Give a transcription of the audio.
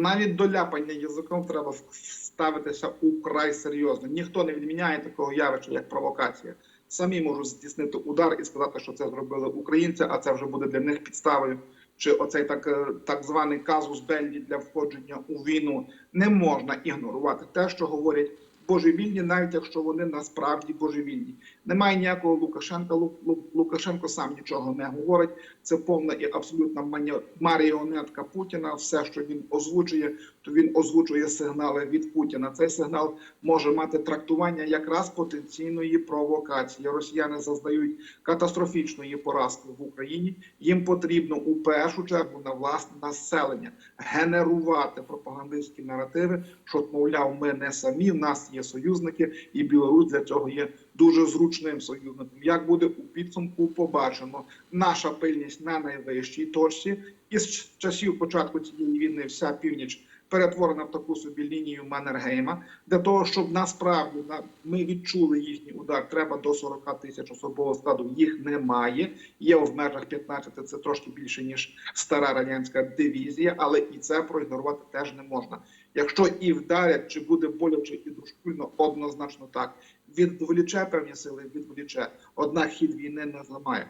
Навіть до ляпання язиком треба ставитися украй серйозно. Ніхто не відміняє такого явища, як провокація. Самі можуть здійснити удар і сказати, що це зробили українці, а це вже буде для них підставою. Чи оцей так, е, так званий казус Беллі для входження у війну не можна ігнорувати те, що говорять божевільні, навіть якщо вони насправді божевільні. Немає ніякого Лукашенка. Лу- Лу- Лукашенко сам нічого не говорить. Це повна і абсолютна маріонетка Путіна. Все, що він озвучує, то він озвучує сигнали від Путіна. Цей сигнал може мати трактування якраз потенційної провокації. Росіяни зазнають катастрофічної поразки в Україні. Їм потрібно у першу чергу на власне населення генерувати пропагандистські наративи, що мовляв, ми не самі, в нас є союзники, і Білорусь для цього є дуже зручним союзником. Як буде у підсумку, побачимо. Наша пильність на найвищій точці, і з часів початку цієї війни вся північ. Перетворена в таку собі лінію Маннергейма, для того, щоб насправді на- ми відчули їхній удар, треба до 40 тисяч особового складу. Їх немає. Є в межах 15, це трошки більше ніж стара радянська дивізія, але і це проігнорувати теж не можна. Якщо і вдарять, чи буде боляче і дошкульно, однозначно так. Відволіче певні сили, відволіче. Однак хід війни не зламає.